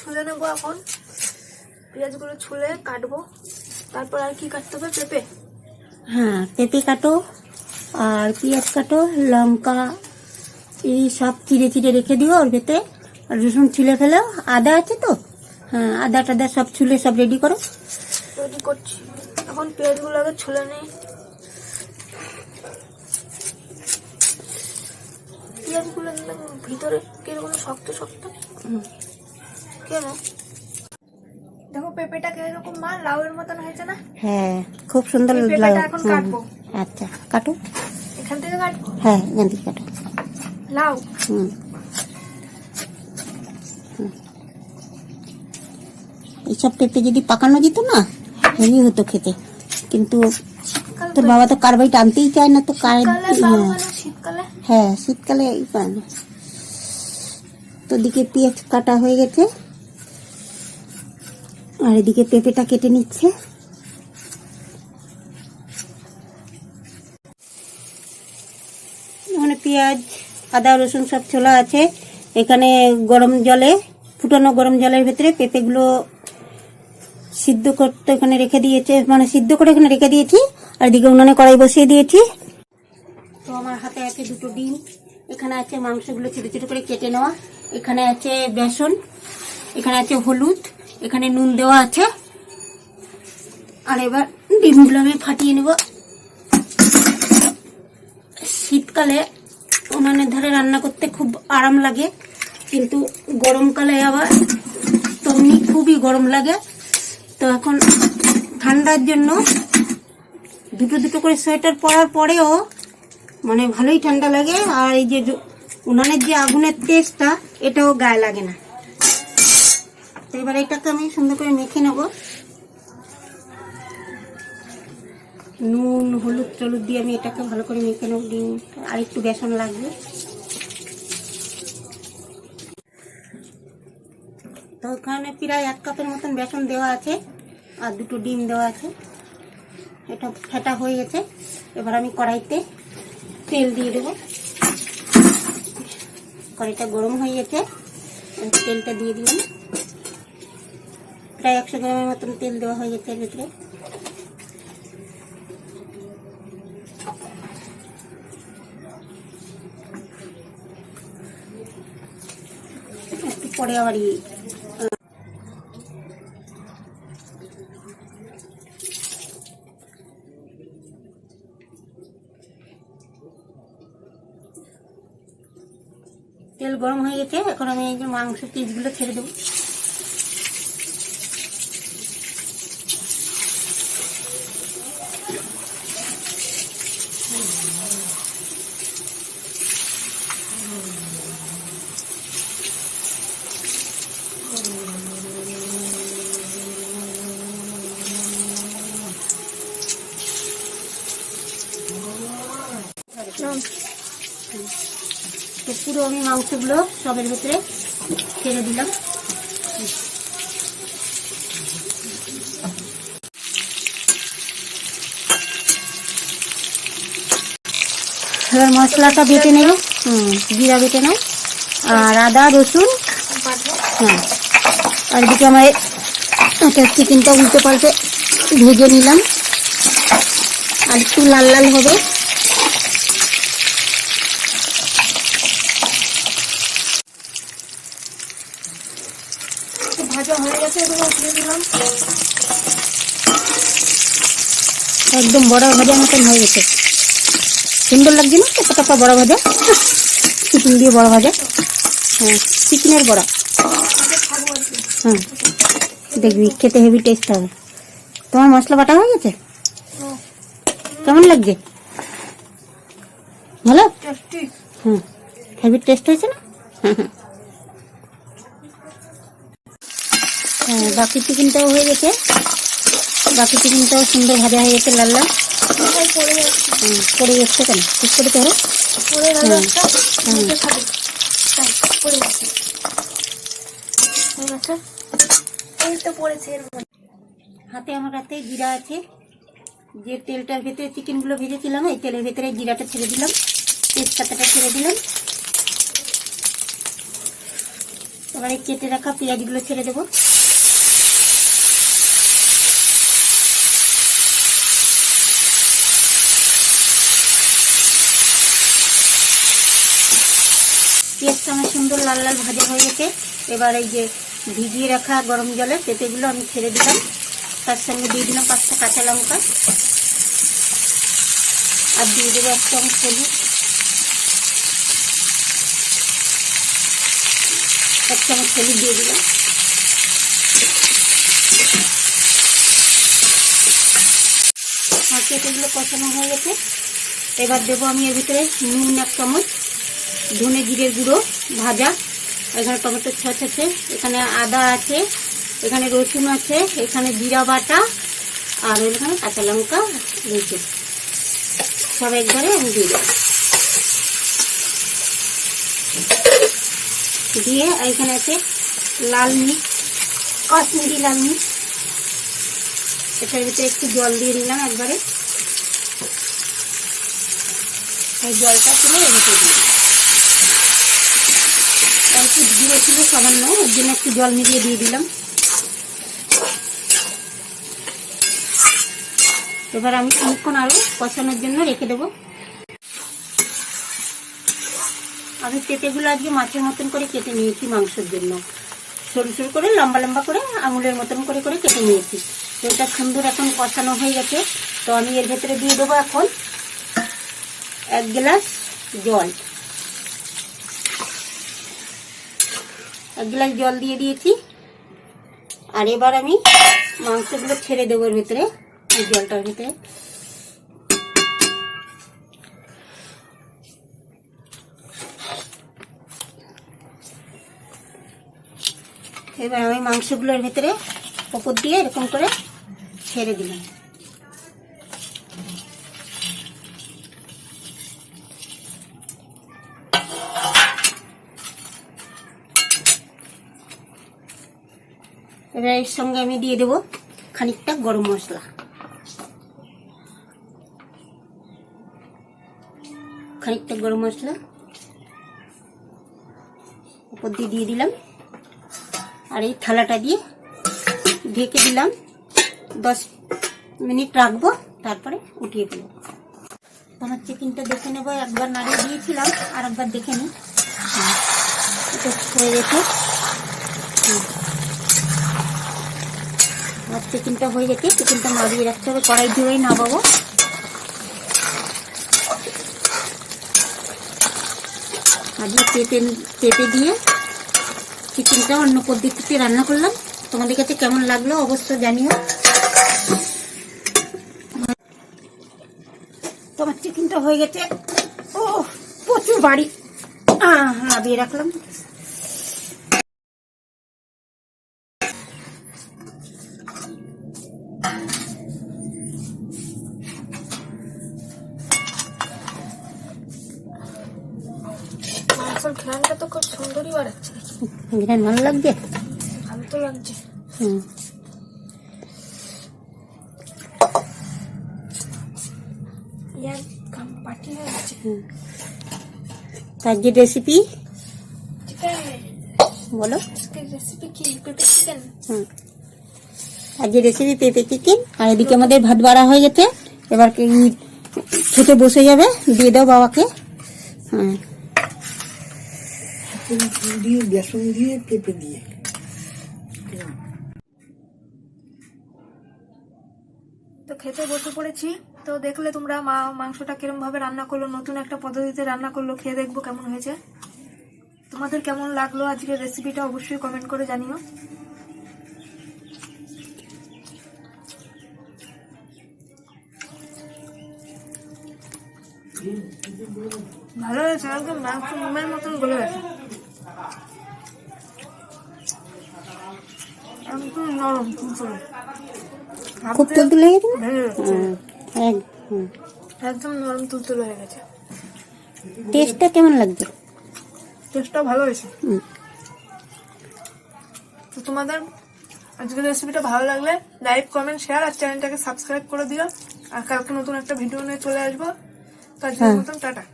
ছুলে নেব এখন। পেঁয়াজগুলো ছুলে কাটবো। তারপর আর কি কাটতে হবে? পেঁপে। হ্যাঁ পেঁপে কাটো আর পেঁয়াজ কাটো লঙ্কা এই সব চিড়ে চিড়ে রেখে দিও ওর আর রসুন ছুলে ফেলো। আদা আছে তো? হ্যাঁ আদা টাদা সব ছুলে সব রেডি করো। রেডি করছি। এখন পেঁয়াজগুলো আগে ছুলে নেই। পেঁয়াজগুলো ভিতরে কীরকম শক্ত শক্ত? হুম। কেন? দেখো পেঁপেটা কীরকম মা লাউয়ের মতন হয়েছে না? হ্যাঁ খুব সুন্দর এখন কাটবো। আচ্ছা কাটো এখান থেকে কাটবো? হ্যাঁ এখান থেকে কাটো লাউ? হুম। এইসব পেঁপে যদি পাকানো যেত না হেভি হতো খেতে। কিন্তু তোর বাবা তো কার্বাইট টানতেই চায় না তো কার হয়। না শীতকালে? হ্যাঁ শীতকালে এই তো দিকে পেঁয়াজ কাটা হয়ে গেছে। আর এদিকে পেঁপেটা কেটে নিচ্ছে। মানে পেঁয়াজ, আদা, রসুন সব ছোলা আছে। এখানে গরম জলে, ফুটানো গরম জলের ভেতরে পেঁপেগুলো সিদ্ধ করতে এখানে রেখে দিয়েছে। মানে সিদ্ধ করে এখানে রেখে দিয়েছি। আর এদিকে উনানে কড়াই বসিয়ে দিয়েছি। তো আমার হাতে আছে দুটো ডিম। এখানে আছে মাংসগুলো ছোটো ছোটো করে কেটে নেওয়া। এখানে আছে বেসন। এখানে আছে হলুদ। এখানে নুন দেওয়া আছে। আর এবার ডিমগুলো আমি ফাটিয়ে নেব। শীতকালে উনানের ধারে রান্না করতে খুব আরাম লাগে, কিন্তু গরমকালে আবার তেমনি খুবই গরম লাগে। তো এখন ঠান্ডার জন্য দুটো দুটো করে সোয়েটার পরার পরেও মানে ভালোই ঠান্ডা লাগে। আর এই যে উনানের যে আগুনের তেজটা এটাও গায়ে লাগে না। তো এবার এটাকে আমি সুন্দর করে মেখে নেব। নুন, হলুদ টলুদ দিয়ে আমি এটাকে ভালো করে মেখে নেব। ডিম আর একটু বেসন লাগবে। তো ওখানে প্রায় এক কাপের মতন বেসন দেওয়া আছে, আর দুটো ডিম দেওয়া আছে। এটা ফেটা হয়ে গেছে। এবার আমি কড়াইতে তেল দিয়ে দেবো। কড়াইটা গরম হয়ে গেছে। তেলটা দিয়ে দিলাম। প্রায় একশো গ্রামের মতন তেল দেওয়া হয়ে গেছে এর ভিতরে। একটু পরে আবার তেল গরম হয়ে গেছে। এখন আমি এই যে মাংস পিসগুলো ছেড়ে দেবো। তো পুরো আমি মাংসগুলো সবের ভিতরে ছেড়ে দিলাম। এবার মশলাটা বেটে নেব। হুম, জিরা বেটে নাও। আর আদা, রসুন। হ্যাঁ। আর এদিকে আমার এটা চিকেনটা উল্টে পাল্টে ভেজে নিলাম। আর একটু লাল লাল হবে তো হয়ে দিলাম একদম বড় ভাজা মতন হয়ে গেছে। সুন্দর লাগছে না? একটা টাকা বড় ভাজা? চিকেন দিয়ে বড় ভাজা? হ্যাঁ চিকেনের বড়া। হ্যাঁ দেখবি খেতে হেভি টেস্ট হবে। তোমার মশলা বাটা হয়ে গেছে? কেমন লাগছে? ভালো? হ্যাঁ হেভি টেস্ট হয়েছে না? হুম। হ্যাঁ বাকি চিকেনটাও হয়ে গেছে। বাকি চিকেনটাও সুন্দর ভাজা হয়ে গেছে লাল লাল পড়ে যাচ্ছে কেন? ঠিক করে ধরো হয়ে হাতে আমার হাতে জিরা আছে। যে তেলটার ভেতরে চিকেনগুলো ভেজেছিলাম এই তেলের ভেতরে জিরাটা ছেড়ে দিলাম। তেজপাতাটা ছেড়ে দিলাম। এবারে কেটে রাখা পেঁয়াজগুলো ছেড়ে দেবো পেঁয়াজটা আমার সুন্দর লাল লাল ভাজা হয়ে গেছে। এবার এই যে ভিজিয়ে রাখা গরম জলে পেঁপেগুলো আমি ছেড়ে দিলাম। তার সঙ্গে দিয়ে দিলাম পাঁচটা কাঁচা লঙ্কা। আর দিয়ে দেবো এক চামচ হলুদ। এক চামচ হলুদ দিয়ে দিলাম। পেঁপেগুলো কষানো হয়ে গেছে। এবার দেবো আমি এর ভিতরে নুন এক চামচ। ধনে জিরের গুঁড়ো ভাজা, এখানে টমেটোর ছচ আছে, এখানে আদা আছে, এখানে রসুন আছে, এখানে জিরা বাটা, আর এখানে কাঁচা লঙ্কা রয়েছে। সব একবারে আমি দিয়ে দিয়ে এখানে আছে লাল মিট কাশ্মীরি লাল মিট এটার ভিতরে একটু জল দিয়ে নিলাম একবারে। জলটা তুলে দিলাম অল্প দিয়েছিল সামান্য ওর জন্য একটু জল মিলিয়ে দিয়ে দিলাম এবার আমি কিছুক্ষণ আরও কষানোর জন্য রেখে দেবো। আমি পেঁপেগুলো আজকে মাছের মতন করে কেটে নিয়েছি, মাংসের জন্য। সরু সরু করে লম্বা লম্বা করে, আঙুলের মতন করে করে কেটে নিয়েছি। তো এটা সুন্দর এখন কষানো হয়ে গেছে। তো আমি এর ভেতরে দিয়ে দেবো এখন এক গ্লাস জল। এক গ্লাস জল দিয়ে দিয়েছি। আর এবার আমি মাংসগুলো ছেড়ে দেবো এর ভিতরে, এই জলটার ভিতরে। এবার আমি মাংসগুলোর ভিতরে ওপর দিয়ে এরকম করে ছেড়ে দিলাম। এবার এর সঙ্গে আমি দিয়ে দেবো খানিকটা গরম মশলা। খানিকটা গরম মশলা। উপর দিয়ে দিয়ে দিলাম। আর এই থালাটা দিয়ে ঢেকে দিলাম। দশ মিনিট রাখব তারপরে উঠিয়ে দেবো। আমার চিকেনটা দেখে নেব একবার নাড়িয়ে দিয়েছিলাম আর একবার দেখে নিই। হুম, এটা হয়ে গেছে হুম। আমার চিকেনটা হয়ে গেছে চিকেনটা নাড়িয়ে রাখতে হবে, কড়াই ধুয়েই নামাবো। আজকে পেঁপে পেঁপে দিয়ে চিকেনটা অন্য পদ্ধতিতে রান্না করলাম। তোমাদের কাছে কেমন লাগল অবশ্যই জানিও। তোমার চিকেনটা হয়ে গেছে। ও প্রচুর বাড়ি। হ্যাঁ হ্যাঁ নামিয়ে রাখলাম। মাংসের ঘ্রানটা তো খুব সুন্দরই বাড়াচ্ছে ঘ্রাণ ভালো লাগছে? ভালো তো লাগছে। হুম। যে রেসিপি বলো। আজকের পেঁপে চিকেন রেসিপি পেঁপে চিকেন আর এদিকে আমাদের ভাত বাড়া হয়ে গেছে। এবার কি খেতে বসে যাবে। দিয়ে দাও বাবাকে। হ্যাঁ ফুল দিয়ে বেসন দিয়ে পেঁপে দিয়ে তো খেতে বসে পড়েছি। তো দেখলে তোমরা মা মাংসটা কিরম ভাবে রান্না করল, নতুন একটা পদ্ধতিতে রান্না করল, খেয়ে দেখব কেমন হয়েছে। তোমাদের কেমন লাগল আজকের রেসিপিটা অবশ্যই কমেন্ট করে জানিও। ভালো হয়েছে, একদম মাংস মোমের মতন গলে গেছে। তুলতুলে খুব তুলতে লেগে গেছে। একদম নরম তুলতুলে হয়ে গেছে। টেস্টটা কেমন লাগছে? টেস্টটা ভালো হয়েছে। তো তোমাদের আজকের রেসিপিটা ভালো লাগলে লাইক কমেন্ট শেয়ার আর চ্যানেলটাকে সাবস্ক্রাইব করে দিও। আর কালকে নতুন একটা ভিডিও নিয়ে চলে আসব। তো আজকের হ্যাঁ। মতন টাটা।